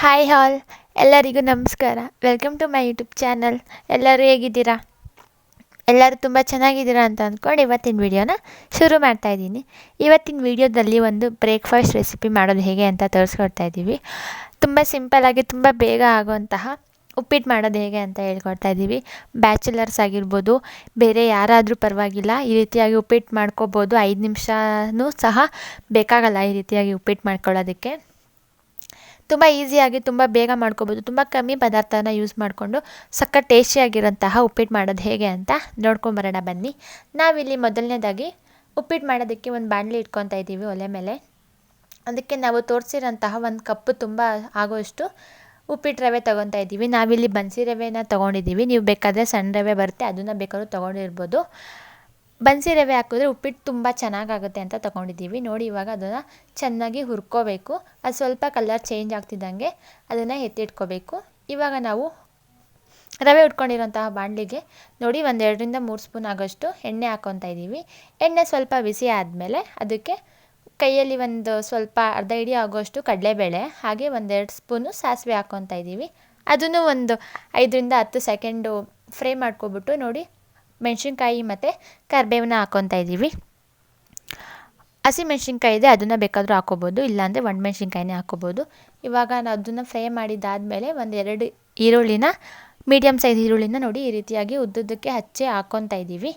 Hi all ಎಲ್ಲರಿಗೂ ನಮಸ್ಕಾರ. Welcome to my YouTube channel ಎಲ್ಲರೂ ಹೇಗಿದ್ದೀರಾ? ಎಲ್ಲರೂ ತುಂಬ ಚೆನ್ನಾಗಿದ್ದೀರಾ ಅಂತ ಅಂದ್ಕೊಂಡು ಇವತ್ತಿನ ವಿಡಿಯೋನ ಶುರು ಮಾಡ್ತಾ ಇದ್ದೀನಿ. ಇವತ್ತಿನ ವಿಡಿಯೋದಲ್ಲಿ ಒಂದು ಬ್ರೇಕ್ಫಾಸ್ಟ್ ರೆಸಿಪಿ ಮಾಡೋದು ಹೇಗೆ ಅಂತ ತೋರಿಸ್ಕೊಡ್ತಾ ಇದ್ದೀವಿ. ತುಂಬ ಸಿಂಪಲ್ಲಾಗಿ ತುಂಬ ಬೇಗ ಆಗುವಂತಹ ಉಪ್ಪಿಟ್ಟು ಮಾಡೋದು ಹೇಗೆ ಅಂತ ಹೇಳ್ಕೊಡ್ತಾ ಇದ್ದೀವಿ. ಬ್ಯಾಚುಲರ್ಸ್ ಆಗಿರ್ಬೋದು, ಬೇರೆ ಯಾರಾದರೂ ಪರವಾಗಿಲ್ಲ, ಈ ರೀತಿಯಾಗಿ ಉಪ್ಪಿಟ್ಟು ಮಾಡ್ಕೋಬೋದು. ಐದು ನಿಮಿಷನೂ ಸಹ ಬೇಕಾಗಲ್ಲ ಈ ರೀತಿಯಾಗಿ ಉಪ್ಪಿಟ್ಟು ಮಾಡ್ಕೊಳ್ಳೋದಕ್ಕೆ. ತುಂಬ ಈಸಿಯಾಗಿ ತುಂಬ ಬೇಗ ಮಾಡ್ಕೋಬೋದು. ತುಂಬ ಕಮ್ಮಿ ಪದಾರ್ಥನ ಯೂಸ್ ಮಾಡಿಕೊಂಡು ಸಖತ್ ಟೇಸ್ಟಿಯಾಗಿರೋಂತಹ ಉಪ್ಪಿಟ್ಟು ಮಾಡೋದು ಹೇಗೆ ಅಂತ ನೋಡ್ಕೊಂಬರೋಣ ಬನ್ನಿ. ನಾವಿಲ್ಲಿ ಮೊದಲನೇದಾಗಿ ಉಪ್ಪಿಟ್ಟು ಮಾಡೋದಕ್ಕೆ ಒಂದು ಬಾಣಲಿ ಇಟ್ಕೊತಾ ಇದ್ದೀವಿ ಒಲೆ ಮೇಲೆ. ಅದಕ್ಕೆ ನಾವು ತೋರಿಸಿರೋಂತಹ ಒಂದು ಕಪ್ಪು ತುಂಬ ಆಗೋಷ್ಟು ಉಪ್ಪಿಟ್ಟು ರವೆ ತೊಗೊತಾ ಇದ್ದೀವಿ. ನಾವಿಲ್ಲಿ ಬನ್ಸಿ ರವೆನ ತೊಗೊಂಡಿದ್ದೀವಿ. ನೀವು ಬೇಕಾದರೆ ಸಣ್ಣ ರವೆ ಬರುತ್ತೆ, ಅದನ್ನು ಬೇಕಾದ್ರೂ ತೊಗೊಂಡಿರ್ಬೋದು. ಬನ್ಸಿ ರವೆ ಹಾಕಿದ್ರೆ ಉಪ್ಪಿಟ್ಟು ತುಂಬ ಚೆನ್ನಾಗಾಗುತ್ತೆ ಅಂತ ತೊಗೊಂಡಿದ್ದೀವಿ. ನೋಡಿ ಇವಾಗ ಅದನ್ನು ಚೆನ್ನಾಗಿ ಹುರ್ಕೋಬೇಕು. ಅದು ಸ್ವಲ್ಪ ಕಲರ್ ಚೇಂಜ್ ಆಗ್ತಿದ್ದಂಗೆ ಅದನ್ನು ಎತ್ತಿಟ್ಕೋಬೇಕು. ಇವಾಗ ನಾವು ರವೆ ಉಟ್ಕೊಂಡಿರೋಂತಹ ಬಾಣಲಿಗೆ ನೋಡಿ ಒಂದೆರಡರಿಂದ ಮೂರು ಸ್ಪೂನ್ ಆಗೋಷ್ಟು ಎಣ್ಣೆ ಹಾಕ್ಕೊತಾ ಇದ್ದೀವಿ. ಎಣ್ಣೆ ಸ್ವಲ್ಪ ಬಿಸಿ ಆದಮೇಲೆ ಅದಕ್ಕೆ ಕೈಯಲ್ಲಿ ಒಂದು ಸ್ವಲ್ಪ ಅರ್ಧ ಇಡಿ ಆಗೋಷ್ಟು ಕಡಲೆಬೇಳೆ, ಹಾಗೆ ಒಂದೆರಡು ಸ್ಪೂನು ಸಾಸಿವೆ ಹಾಕ್ಕೊತಾ ಇದ್ದೀವಿ. ಅದನ್ನು ಒಂದು ಐದರಿಂದ ಹತ್ತು ಸೆಕೆಂಡು ಫ್ರೈ ಮಾಡ್ಕೊಬಿಟ್ಟು ನೋಡಿ ಮೆಣಸಿನ್ಕಾಯಿ ಮತ್ತು ಕರಿಬೇವನ್ನ ಹಾಕ್ಕೊತಾ ಇದ್ದೀವಿ. ಹಸಿ ಮೆಣಸಿನ್ಕಾಯಿ ಇದೆ, ಅದನ್ನು ಬೇಕಾದರೂ ಹಾಕ್ಕೋಬೋದು ಇಲ್ಲಾಂದರೆ ಒಣಮೆಣ್ಸಿನ್ಕಾಯಿನೇ ಹಾಕ್ಕೋಬೋದು ಇವಾಗ ನಾವು ಅದನ್ನು ಫ್ರೈ ಮಾಡಿದ್ದಾದಮೇಲೆ ಒಂದು ಎರಡು ಈರುಳ್ಳಿನ ಮೀಡಿಯಮ್ ಸೈಜ್ ಈರುಳ್ಳಿನ ನೋಡಿ ಈ ರೀತಿಯಾಗಿ ಉದ್ದುದ್ದಕ್ಕೆ ಹಚ್ಚಿ ಹಾಕ್ಕೊತಾ ಇದ್ದೀವಿ.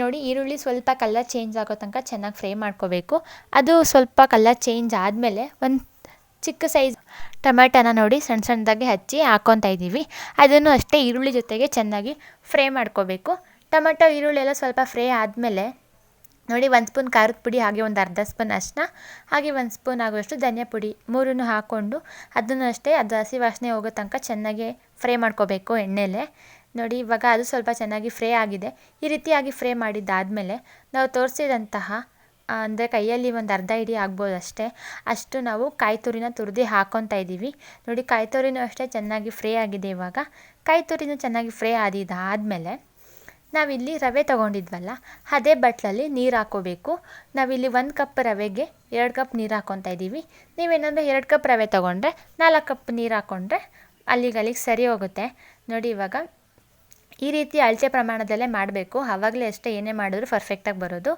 ನೋಡಿ ಈರುಳ್ಳಿ ಸ್ವಲ್ಪ ಕಲರ್ ಚೇಂಜ್ ಆಗೋ ತನಕ ಚೆನ್ನಾಗಿ ಫ್ರೈ ಮಾಡ್ಕೋಬೇಕು. ಅದು ಸ್ವಲ್ಪ ಕಲರ್ ಚೇಂಜ್ ಆದಮೇಲೆ ಒಂದು ಚಿಕ್ಕ ಸೈಜ್ ಟೊಮ್ಯಾಟೋನ ನೋಡಿ ಸಣ್ಣ ಸಣ್ಣದಾಗಿ ಹಚ್ಚಿ ಹಾಕ್ಕೊತಾ ಇದ್ದೀವಿ. ಅದನ್ನು ಅಷ್ಟೇ ಈರುಳ್ಳಿ ಜೊತೆಗೆ ಚೆನ್ನಾಗಿ ಫ್ರೈ ಮಾಡ್ಕೋಬೇಕು. ಟೊಮೆಟೊ ಈರುಳ್ಳಿ ಎಲ್ಲ ಸ್ವಲ್ಪ ಫ್ರೈ ಆದಮೇಲೆ ನೋಡಿ ಒಂದು ಸ್ಪೂನ್ ಖಾರದ ಪುಡಿ, ಹಾಗೆ ಒಂದು ಅರ್ಧ ಸ್ಪೂನ್ ಅಷ್ಟನ್ನ ಹಾಗೆ ಒಂದು ಸ್ಪೂನ್ ಆಗುವಷ್ಟು ಧನಿಯಾ ಪುಡಿ ಮೂರನ್ನು ಹಾಕ್ಕೊಂಡು ಅದನ್ನು ಅಷ್ಟೇ ಅದು ಹಸಿ ವಾಸನೆ ಹೋಗೋ ತನಕ ಚೆನ್ನಾಗಿ ಫ್ರೈ ಮಾಡ್ಕೋಬೇಕು ಎಣ್ಣೆಲೆ. ನೋಡಿ, ಇವಾಗ ಅದು ಸ್ವಲ್ಪ ಚೆನ್ನಾಗಿ ಫ್ರೈ ಆಗಿದೆ. ಈ ರೀತಿಯಾಗಿ ಫ್ರೈ ಮಾಡಿದ್ದಾದಮೇಲೆ ನಾವು ತೋರಿಸಿದಂತಹ ಅಂದರೆ ಕೈಯಲ್ಲಿ ಒಂದು ಅರ್ಧ ಇಡಿ ಆಗ್ಬೋದು ಅಷ್ಟೇ. ಅಷ್ಟು ನಾವು ಕಾಯಿ ತುರಿನ ತುರಿದು ಹಾಕ್ಕೊತಾ ಇದ್ದೀವಿ. ನೋಡಿ ಕಾಯಿ ತುರಿನೂ ಅಷ್ಟೇ ಚೆನ್ನಾಗಿ ಫ್ರೈ ಆಗಿದೆ ಇವಾಗ. ಕಾಯಿ ತುರಿನೂ ಚೆನ್ನಾಗಿ ಫ್ರೈ ಆದಿದ್ದಾದಮೇಲೆ ನಾವಿಲ್ಲಿ ರವೆ ತೊಗೊಂಡಿದ್ವಲ್ಲ, ಅದೇ ಬಟ್ಲಲ್ಲಿ ನೀರು ಹಾಕ್ಕೋಬೇಕು ನಾವಿಲ್ಲಿ ಒಂದು ಕಪ್ ರವೆಗೆ ಎರಡು ಕಪ್ ನೀರು ಹಾಕ್ಕೊತಾ ಇದ್ದೀವಿ. ನೀವೇನಂದರೆ ಎರಡು ಕಪ್ ರವೆ ತೊಗೊಂಡ್ರೆ ನಾಲ್ಕು ಕಪ್ ನೀರು ಹಾಕ್ಕೊಂಡ್ರೆ ಅಲ್ಲಿಗಲ್ಲಿಗೆ ಸರಿ ಹೋಗುತ್ತೆ. ನೋಡಿ, ಇವಾಗ ಈ ರೀತಿ ಅಳತೆ ಪ್ರಮಾಣದಲ್ಲೇ ಮಾಡಬೇಕು. ಆವಾಗಲೇ ಅಷ್ಟೇ ಏನೇ ಮಾಡಿದ್ರು ಪರ್ಫೆಕ್ಟಾಗಿ ಬರೋದು.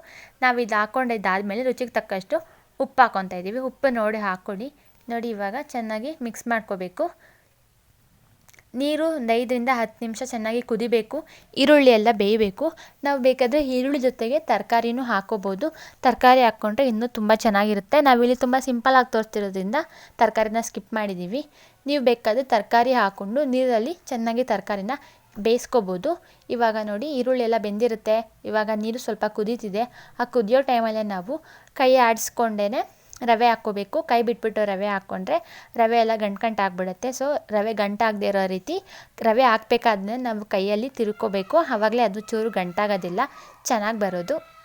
ನಾವು ಇದು ಹಾಕ್ಕೊಂಡಿದ್ದಾದಮೇಲೆ ರುಚಿಗೆ ತಕ್ಕಷ್ಟು ಉಪ್ಪು ಹಾಕ್ಕೊತಾ ಇದ್ದೀವಿ ಉಪ್ಪು ನೋಡಿ ಹಾಕ್ಕೊಡಿ ನೋಡಿ ಇವಾಗ ಚೆನ್ನಾಗಿ ಮಿಕ್ಸ್ ಮಾಡ್ಕೋಬೇಕು. ನೀರು ಒಂದು ಐದರಿಂದ ಹತ್ತು ನಿಮಿಷ ಚೆನ್ನಾಗಿ ಕುದಿಬೇಕು. ಈರುಳ್ಳಿ ಎಲ್ಲ ಬೇಯಬೇಕು. ನಾವು ಬೇಕಾದರೆ ಈರುಳ್ಳಿ ಜೊತೆಗೆ ತರಕಾರಿನೂ ಹಾಕೋಬೋದು. ತರಕಾರಿ ಹಾಕ್ಕೊಂಡ್ರೆ ಇನ್ನೂ ತುಂಬ ಚೆನ್ನಾಗಿರುತ್ತೆ. ನಾವಿಲ್ಲಿ ತುಂಬ ಸಿಂಪಲಾಗಿ ತೋರಿಸ್ತಿರೋದ್ರಿಂದ ತರಕಾರಿನ ಸ್ಕಿಪ್ ಮಾಡಿದ್ದೀವಿ ನೀವು ಬೇಕಾದರೆ ತರಕಾರಿ ಹಾಕ್ಕೊಂಡು ನೀರಲ್ಲಿ ಚೆನ್ನಾಗಿ ತರಕಾರಿನ ಬೇಯಿಸ್ಕೋಬೋದು. ಇವಾಗ ನೋಡಿ ಈರುಳ್ಳಿ ಎಲ್ಲ ಬೆಂದಿರುತ್ತೆ. ಇವಾಗ ನೀರು ಸ್ವಲ್ಪ ಕುದೀತಿದೆ. ಆ ಕುದಿಯೋ ಟೈಮಲ್ಲೇ ನಾವು ಕೈ ಆಡಿಸ್ಕೊಂಡೇ ರವೆ ಹಾಕ್ಕೋಬೇಕು. ಕೈ ಬಿಟ್ಬಿಟ್ಟು ರವೆ ಹಾಕ್ಕೊಂಡ್ರೆ ರವೆ ಎಲ್ಲ ಗಂಟು ಆಗಿಬಿಡುತ್ತೆ. ಸೊ ರವೆ ಗಂಟಾಗದೇ ಇರೋ ರೀತಿ ರವೆ ಹಾಕ್ಬೇಕಾದ್ರೆ ನಾವು ಕೈಯಲ್ಲಿ ತಿರ್ಕೋಬೇಕು. ಆವಾಗಲೇ ಅದು ಚೂರು ಗಂಟಾಗೋದಿಲ್ಲ. ಚೆನ್ನಾಗಿ ಬರೋದು.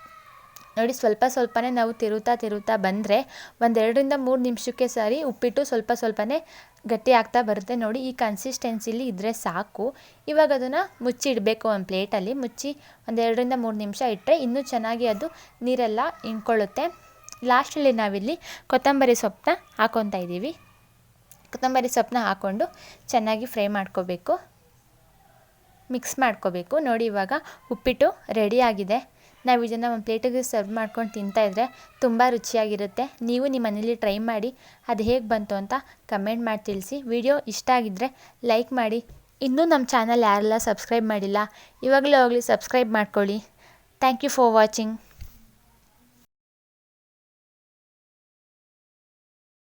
ನೋಡಿ, ಸ್ವಲ್ಪ ಸ್ವಲ್ಪನೇ ನಾವು ತಿರುತ್ತಾ ತಿರುತ್ತಾ ಬಂದರೆ ಒಂದೆರಡರಿಂದ ಮೂರು ನಿಮಿಷಕ್ಕೆ ಸರಿ ಉಪ್ಪಿಟ್ಟು ಸ್ವಲ್ಪ ಸ್ವಲ್ಪನೇ ಗಟ್ಟಿ ಆಗ್ತಾ ಬರುತ್ತೆ. ನೋಡಿ, ಈ ಕನ್ಸಿಸ್ಟೆನ್ಸಿಲಿ ಇದ್ದರೆ ಸಾಕು. ಇವಾಗ ಅದನ್ನು ಮುಚ್ಚಿ ಇಡಬೇಕು ಒಂದು ಪ್ಲೇಟಲ್ಲಿ. ಮುಚ್ಚಿ ಒಂದೆರಡರಿಂದ ಮೂರು ನಿಮಿಷ ಇಟ್ಟರೆ ಇನ್ನೂ ಚೆನ್ನಾಗಿ ಅದು ನೀರೆಲ್ಲ ಇಂಕೊಳ್ಳುತ್ತೆ ಲಾಸ್ಟಲ್ಲಿ ನಾವಿಲ್ಲಿ ಕೊತ್ತಂಬರಿ ಸೊಪ್ಪನ್ನ ಹಾಕ್ಕೊತಾ ಇದ್ದೀವಿ. ಕೊತ್ತಂಬರಿ ಸೊಪ್ಪನ್ನ ಹಾಕ್ಕೊಂಡು ಚೆನ್ನಾಗಿ ಫ್ರೈ ಮಾಡ್ಕೋಬೇಕು. ಮಿಕ್ಸ್ ಮಾಡ್ಕೋಬೇಕು. ನೋಡಿ, ಇವಾಗ ಉಪ್ಪಿಟ್ಟು ರೆಡಿಯಾಗಿದೆ ನಾವು ಇದನ್ನು ಒಂದು ಪ್ಲೇಟಿಗೆ ಸರ್ವ್ ಮಾಡ್ಕೊಂಡು ತಿಂತಾಯಿದ್ರೆ ತುಂಬ ರುಚಿಯಾಗಿರುತ್ತೆ. ನೀವು ನಿಮ್ಮ ಮನೇಲಿ ಟ್ರೈ ಮಾಡಿ, ಅದು ಹೇಗೆ ಬಂತು ಅಂತ ಕಮೆಂಟ್ ಮಾಡಿ ತಿಳಿಸಿ. ವಿಡಿಯೋ ಇಷ್ಟ ಆಗಿದ್ದರೆ ಲೈಕ್ ಮಾಡಿ. ಇನ್ನೂ ನಮ್ಮ ಚಾನಲ್ ಯಾರೆಲ್ಲ ಸಬ್ಸ್ಕ್ರೈಬ್ ಮಾಡಿಲ್ಲ, ಇವಾಗಲೇ ಹೋಗಲಿ ಸಬ್ಸ್ಕ್ರೈಬ್ ಮಾಡ್ಕೊಳ್ಳಿ. Thank you for watching.